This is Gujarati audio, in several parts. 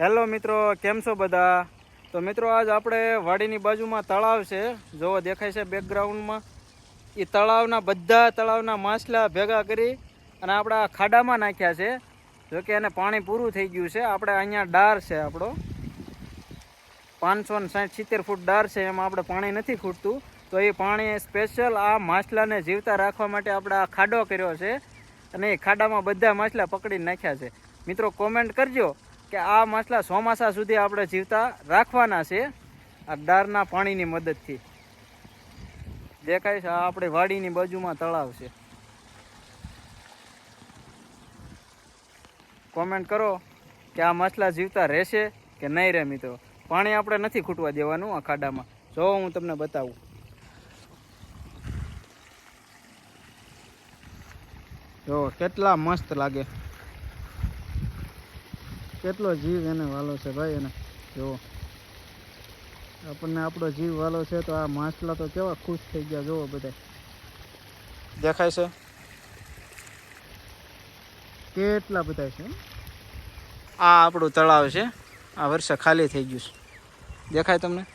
હેલો મિત્રો, કેમ છો બધા? તો મિત્રો, આજ આપણે વાડીની બાજુમાં તળાવ છે. જોવો, દેખાય છે બેકગ્રાઉન્ડમાં એ તળાવના બધા તળાવના માછલા ભેગા કરી અને આપણા ખાડામાં નાખ્યા છે. જો કે એને પાણી પૂરું થઈ ગયું છે. આપણે અહીંયા ડાર છે આપણો. પાંચસો ને સાઠ સિત્તેર ફૂટ ડાર છે. એમાં આપણે પાણી નથી ખૂટતું. તો એ પાણી સ્પેશિયલ આ માછલાને જીવતા રાખવા માટે આપણે આ ખાડો કર્યો છે અને એ ખાડામાં બધા માછલા પકડીને નાખ્યા છે. મિત્રો કોમેન્ટ કરજો. કે આ માછલા ચોમાસા સુધી આપણે જીવતા રાખવાના છે. આ ડારના પાણીની મદદથી. દેખાય છે આ આપણે વાડીની બાજુમાં તળાવ છે. કોમેન્ટ કરો કે આ માછલા જીવતા રહેશે કે નહીં રહે મિત્રો? પાણી આપણે નથી ખૂટવા દેવાનું આ ખાડામાં. જો હું તમને બતાવું. જો કેટલા મસ્ત લાગે. કેટલો જીવ એને વાલો છે ભાઈ એને? જુઓ. આપણને આપણો જીવ વાલો છે તો આ માછલા તો કેવા ખુશ થઈ ગયા જુઓ બધા. દેખાય છે? કેટલા બધા છે? આ આપણું તળાવ છે. આ વર્ષે ખાલી થઈ ગયું છે. દેખાય તમને?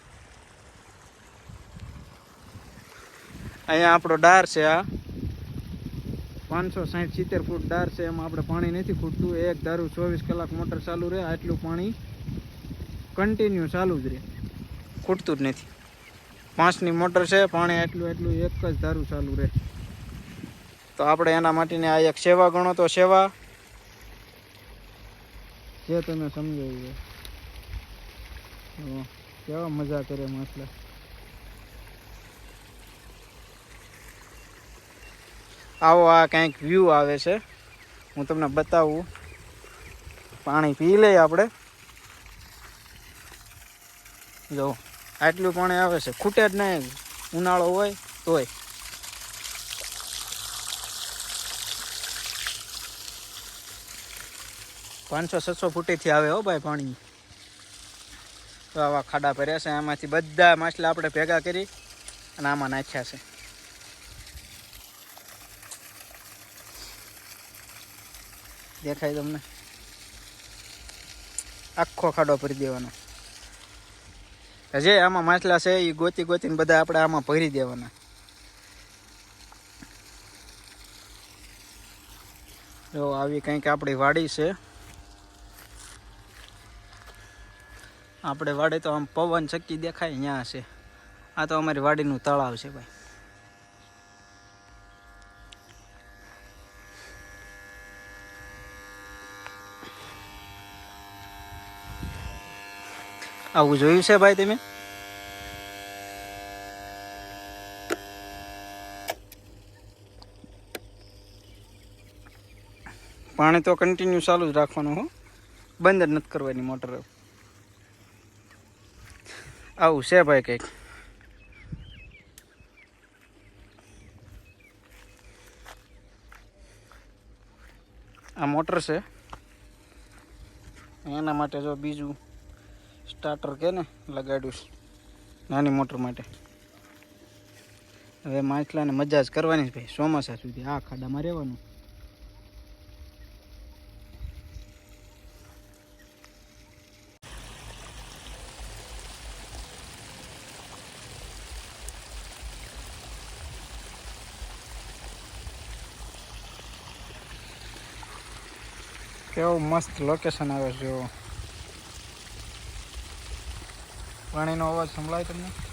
અહીંયા આપણો ડાર છે આ. પાંચસો સાઠ સિત્તેર ફૂટ ડાર છે, એમાં આપણે પાણી નથી ખૂટતું. એક ધારું ચોવીસ કલાક મોટર ચાલુ રહે, આટલું પાણી કન્ટિન્યુ ચાલુ જ રહે. ખૂટતું જ નથી. પાંચની મોટર છે, પાણી આટલું એટલું એક જ ધારું ચાલુ રહે. તો આપણે એના માટેની આ એક સેવા ગણો તો સેવા. જે તમે સમજાવ્યું એ કેવા મજા કરે માછલા. આવો આ કંઈક વ્યૂ આવે છે. હું તમને બતાવું. પાણી પી લઈએ આપણે. જો, આટલું પાણી આવે છે. ખૂટે જ નહીં. ઉનાળો હોય તોય. પાંચસો, છસો ફૂટેથી આવે હો ભાઈ પાણી. આવા ખાડા ભર્યા છે. આમાંથી બધા માછલા આપણે ભેગા કરી અને આમાં નાખ્યા છે. દેખાય તમને. આખો ખાડો ભરી દેવાનો. જે આમાં માછલા છે એ ગોતી ગોતીને બધા આપણે આમાં ભરી દેવાના. જો, આવી કંઈક આપણી વાડી છે. આપણે વાડી તો આમ પવન ચક્કી દેખાય અહીંયા છે. આ તો અમારી વાડીનું તળાવ છે ભાઈ. આવું જોયું છે ભાઈ તમે? પાણી તો કન્ટિન્યુ ચાલુ જ રાખવાનું હો. બંધ જ નથી કરવાની મોટર આવું છે ભાઈ કંઈક. આ મોટર છે. એના માટે જો બીજું સ્ટાર્ટર કે ને, લગાડ્યું નાની મોટર માટે. હવે માછલાને મજા જ કરવાની ભાઈ, ચોમાસા સુધી આ ખાડામાં રહેવાનું. કેવું મસ્ત લોકેશન આવે છે જો પાણીનો અવાજ સંભળાય તમને?